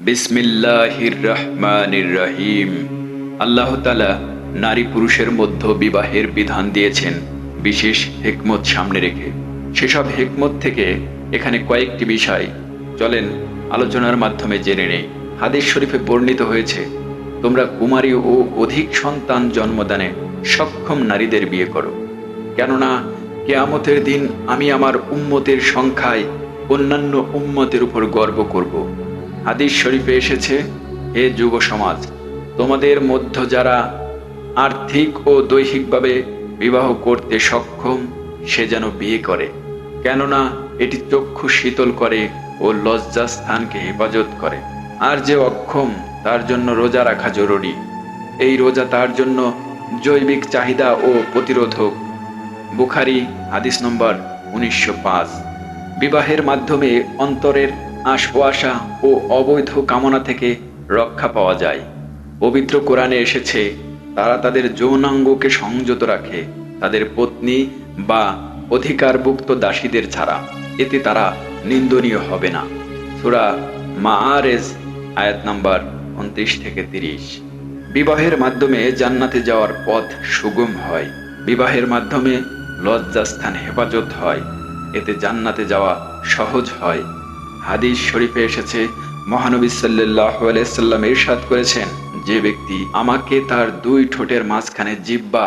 বিসমিল্লাহির রহমানির রহিম আল্লাহ তালা নারী পুরুষের মধ্য বিবাহের বিধান দিয়েছেন, বিশেষ হেকমত সামনে রেখে। সেসব হেকমত থেকে এখানে কয়েকটি বিষয়। চলেন আলোচনার মাধ্যমে জেনে নেই। হাদিস শরীফে বর্ণিত হয়েছে, তোমরা কুমারী ও অধিক সন্তান জন্মদানে সক্ষম নারীদের বিয়ে করো। কেননা কেয়ামতের দিন আমি আমার উম্মতের সংখ্যায় অন্যান্য উম্মতের উপর গর্ব করব। হাদিস শরীফে এসেছে, হে যুব সমাজ, তোমাদের মধ্য যারা আর্থিক ও দৈহিকভাবে বিবাহ করতে সক্ষম, সে যেন বিয়ে করে। কেননা এটি চক্ষু শীতল করে ও লজ্জা স্থানকে হেফাজত করে। আর যে অক্ষম, তার জন্য রোজা রাখা জরুরি। এই রোজা তার জন্য জৈবিক চাহিদা ও প্রতিরোধক। বুখারি, হাদিস নম্বর উনিশশো পাঁচ। বিবাহের মাধ্যমে অন্তরের আশওয়াসা ও অবৈধ কামনা থেকে রক্ষা পাওয়া যায়। পবিত্র কোরআনে এসেছে, তারা তাদের যৌনাঙ্গকে সংযত রাখে, তাদের পত্নী বা অধিকারভুক্ত দাসীদের ছাড়া। এতে তারা নিন্দনীয় হবে না। সুরা মাআরেজ, আয়াত নাম্বার উনত্রিশ থেকে তিরিশ। বিবাহের মাধ্যমে জান্নাতে যাওয়ার পথ সুগম হয়। বিবাহের মাধ্যমে লজ্জাস্থান হেফাজত হয়। এতে জান্নাতে যাওয়া সহজ হয়। হাদিস শরীফে এসেছে, মহানবী সাল্লাহ সাল্লাম ইরশাদ করেছেন, যে ব্যক্তি আমাকে তার দুই ঠোঁটের মাঝখানে জিব্বা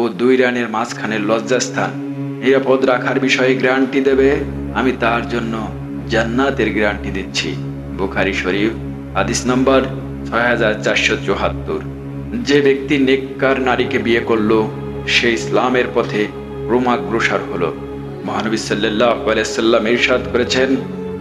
ও দুই রানের মাঝখানে লজ্জাস্থান, নিরাপদ রাখার বিষয়ে গ্যারান্টি দেবে, আমি তার জন্য জান্নাতের গ্যারান্টি দিচ্ছি। বুখারি শরীফ, হাদিস নম্বর ছয় হাজার চারশো চুয়াত্তর। যে ব্যক্তি নেককার নারীকে বিয়ে করল, সে ইসলামের পথে ক্রমাগ্রসর হলো। মহানবী সাল্লাহ সাল্লাম ইরশাদ করেছেন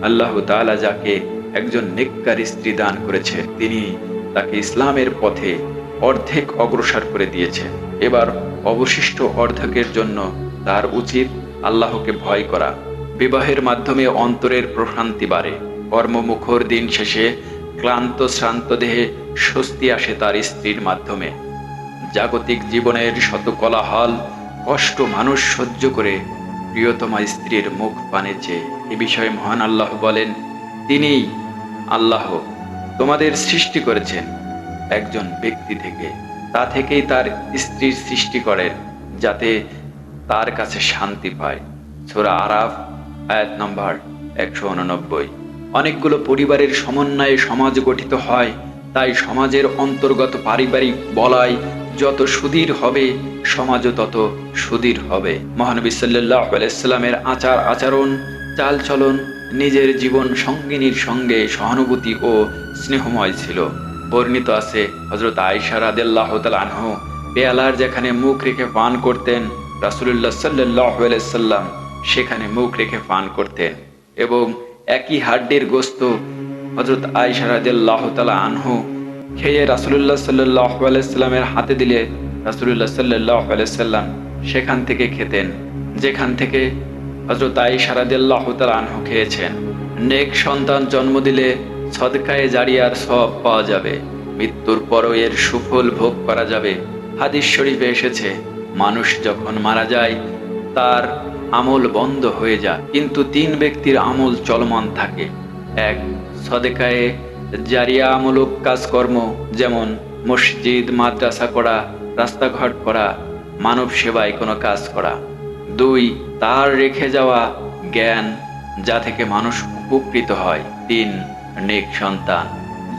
আল্লাহ তাআলা যাকে একজন নেককার স্ত্রী দান করেছে, তিনি তাকে ইসলামের পথে অর্ধেক অগ্রসর করে দিয়েছে। এবার অবশিষ্ট অর্ধেকের জন্য তার উচিত আল্লাহকে ভয় করা। বিবাহের মাধ্যমে অন্তরের প্রশান্তি বাড়ে। কর্মমুখর দিন শেষে ক্লান্ত, শ্রান্ত দেহে স্বস্তি আসে তার স্ত্রীর মাধ্যমে। জাগতিক জীবনের শত কলাহল কষ্ট মানুষ সহ্য করে প্রিয়তমা স্ত্রীর মুখ পানে চেয়ে। এ বিষয়ে মহান আল্লাহ বলেন, তিনিই আল্লাহ তোমাদের সৃষ্টি করেছেন একজন ব্যক্তি থেকে। তা থেকেই তার স্ত্রীর সৃষ্টি করেন, যাতে তার কাছে শান্তি পায়। সোরা আরাফ, আয়াত নম্বর একশো উননব্বই। অনেকগুলো পরিবারের সমন্বয়ে সমাজ গঠিত হয়, তাই সমাজের অন্তর্গত পারিবারিক বলয় যত সুদীর হবে, সমাজও তত সুদীর হবে। মহানবী সাল্লাহ আলাইস্লামের আচার আচরণ চালচলন নিজের জীবন সঙ্গিনীর সঙ্গে সহানুভূতি ও স্নেহময় ছিল। বর্ণিত আছে হজরত আয়সা রাদেল্লাহ আনহু পেয়ালার যেখানে মুখ রেখে পান করতেন, রাসুলুল্লাহ সাল্লাহ সাল্লাম সেখানে মুখ রেখে পান করতেন এবং একই হাড্ডির গোস্ত হজরত আয়সা রাদেল্লাহ তালা আনহু খেয়ে রাসুলুল্লাহ সাল্লাহ আলাইস্লামের হাতে দিলে রাসুলুল্লাহ সাল্লাহ আলাইসাল্লাম সেখান থেকে খেতেন। যেখান থেকে হজরত আয়সা রাদেল্লাহ তালা আনহু খেয়েছেন। নেক সন্তান জন্ম দিলে সদকায়ে জারিয়ার সব পাওয়া যাবে। মৃত্যুর পরও এর সুফল ভোগ করা যাবে। হাদিস শরীফে এসেছে, মানুষ যখন মারা যায়, তার আমল বন্ধ হয়ে যায়। কিন্তু তিন ব্যক্তির আমল চলমান থাকে। এক, সদেকায়ে জারিয়ামূলক কাজকর্ম, যেমন মসজিদ, মাদ্রাসা করা, রাস্তাঘাট করা মানব সেবায় কোনো কাজ করা। দুই তার রেখে যাওয়া জ্ঞান যা থেকে মানুষ উপকৃত হয়। তিন, নেক সন্তান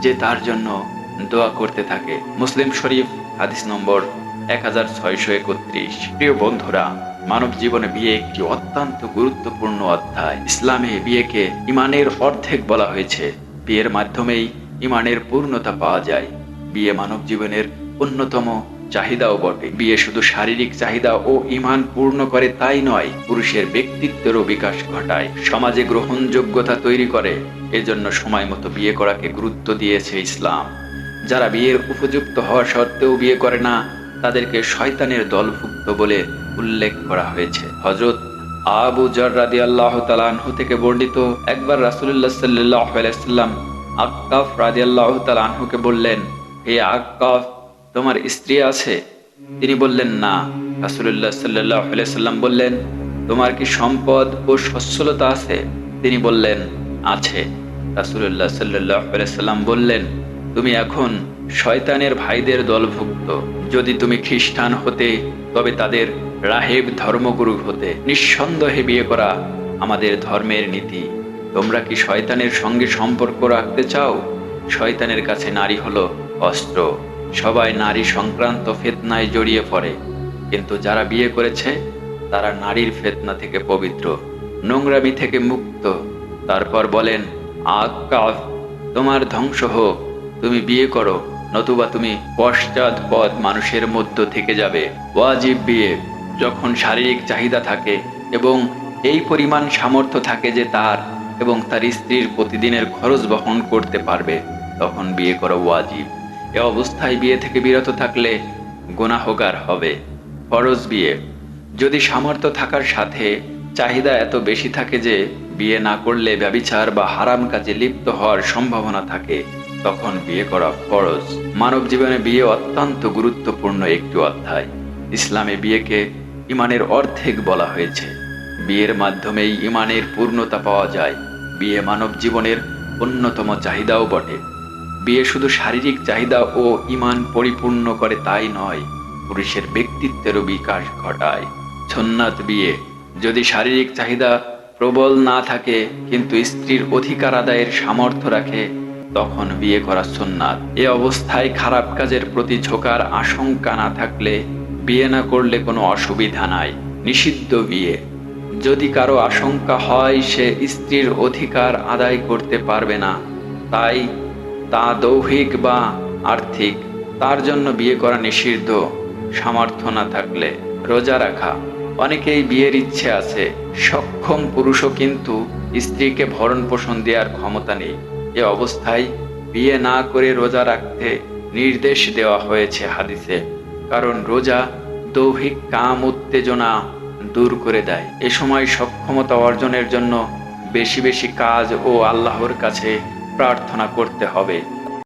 যে তার জন্য দোয়া করতে থাকে। মুসলিম শরীফ, হাদিস নম্বর এক হাজার ছয়শো একত্রিশ। প্রিয় বন্ধুরা, মানব জীবনে বিয়ে একটি অত্যন্ত গুরুত্বপূর্ণ অধ্যায়। ইসলামে বিয়েকে ইমানের অর্ধেক বলা হয়েছে। বিয়ের মাধ্যমেই ইমানের পূর্ণতা পাওয়া যায়। বিয়ে মানব জীবনের অন্যতম চাহিদাও বটে। বিয়ে শুধু শারীরিক চাহিদা ও ইমান পূর্ণ করে তাই নয়, পুরুষের ব্যক্তিত্বেরও বিকাশ ঘটায়। সমাজে গ্রহণযোগ্যতা তৈরি করে। এজন্য সময় মতো বিয়ে করাকে গুরুত্ব দিয়েছে ইসলাম। যারা বিয়ের উপযুক্ত হওয়া সত্ত্বেও বিয়ে করে না, তাদেরকে শয়তানের দলভুক্ত বলে উল্লেখ করা হয়েছে। হজরত আবু জর রাদি আল্লাহ তালানহু থেকে বর্ণিত একবার রাসুল্লাহ সাল্লাহ আলাইসাল্লাম আক্কাফ রাদি আল্লাহ তালানহুকে বললেন, হে আক্কাফ তোমার স্ত্রী আছে? তিনি বললেন, না। রাসুল্লাহ সাল্লাহ সাল্লাম বললেন, তোমার কি সম্পদ ও সচ্ছলতা আছে? তিনি বললেন, আছে। রাসুল্লাহ সাল্লাহ সাল্লাম বললেন, তুমি এখন শয়তানের ভাইদের দলভুক্ত। যদি তুমি খ্রিস্টান হতে, তবে তাদের রাহেব ধর্মগুরু হতে। নিঃসন্দেহে বিয়ে করা আমাদের ধর্মের নীতি। তোমরা কি শয়তানের সঙ্গে সম্পর্ক রাখতে চাও? শয়তানের কাছে নারী হলো অস্ত্র। সবাই নারী সংক্রান্ত ফেতনায় জড়িয়ে পড়ে। কিন্তু যারা বিয়ে করেছে, তারা নারীর ফেতনা থেকে পবিত্র, নোংরামি থেকে মুক্ত। তারপর বলেন আকাফ তোমার ধ্বংস হোক। তুমি বিয়ে করো, নতুবা তুমি পশ্চাৎ পদ মানুষের মধ্য থেকে যাবে। ওয়াজিব বিয়ে, যখন শারীরিক চাহিদা থাকে এবং এই পরিমাণ সামর্থ্য থাকে যে তার এবং তার স্ত্রীর প্রতিদিনের খরচ বহন করতে পারবে, তখন বিয়ে করা ওয়াজিব। এ অবস্থায় বিয়ে থেকে বিরত থাকলে গুনাহগার হবে, ফরজ বিয়ে। যদি সামর্থ্য থাকার সাথে চাহিদা এত বেশি থাকে যে বিয়ে না করলে ব্যবিচার বা হারাম কাজে লিপ্ত হওয়ার সম্ভাবনা থাকে, তখন বিয়ে করা ফরজ। মানব জীবনে বিয়ে অত্যন্ত গুরুত্বপূর্ণ একটি অধ্যায়। ইসলামে বিয়েকে ইমানের অর্ধেক বলা হয়েছে। বিয়ের মাধ্যমেই ইমানের পূর্ণতা পাওয়া যায়। বিয়ে মানব জীবনের অন্যতম চাহিদাও বটে। বিয়ে শুধু শারীরিক চাহিদা ও ইমান পরিপূর্ণ করে তাই নয়, পুরুষের ব্যক্তিত্বেরও বিকাশ ঘটায়। সন্ন্যাত বিয়ে, যদি শারীরিক চাহিদা প্রবল না থাকে, কিন্তু স্ত্রীর অধিকার আদায়ের সামর্থ্য রাখে, তখন বিয়ে করা সুন্নাত এ অবস্থায় খারাপ কাজের প্রতি ঝোঁকার আশঙ্কা না থাকলে বিয়ে না করলে কোনো অসুবিধা নাই। নিষিদ্ধ বিয়ে। যদি কারও আশঙ্কা হয়, সে স্ত্রীর অধিকার আদায় করতে পারবে না, তাই তা দৌহিক বা আর্থিক, তার জন্য বিয়ে করা নিষিদ্ধ। সামর্থ্য না থাকলে রোজা রাখা। অনেকেই বিয়ের ইচ্ছে আছে, সক্ষম পুরুষও কিন্তু স্ত্রীকে ভরণ পোষণ দেওয়ার ক্ষমতা নেই। এ অবস্থায় বিয়ে না করে রোজা রাখতে নির্দেশ দেওয়া হয়েছে হাদিসে, কারণ রোজা দৌহিক কাম উত্তেজনা দূর করে দেয়। এ সময় সক্ষমতা অর্জনের জন্য বেশি বেশি কাজ ও আল্লাহর কাছে প্রার্থনা করতে হবে।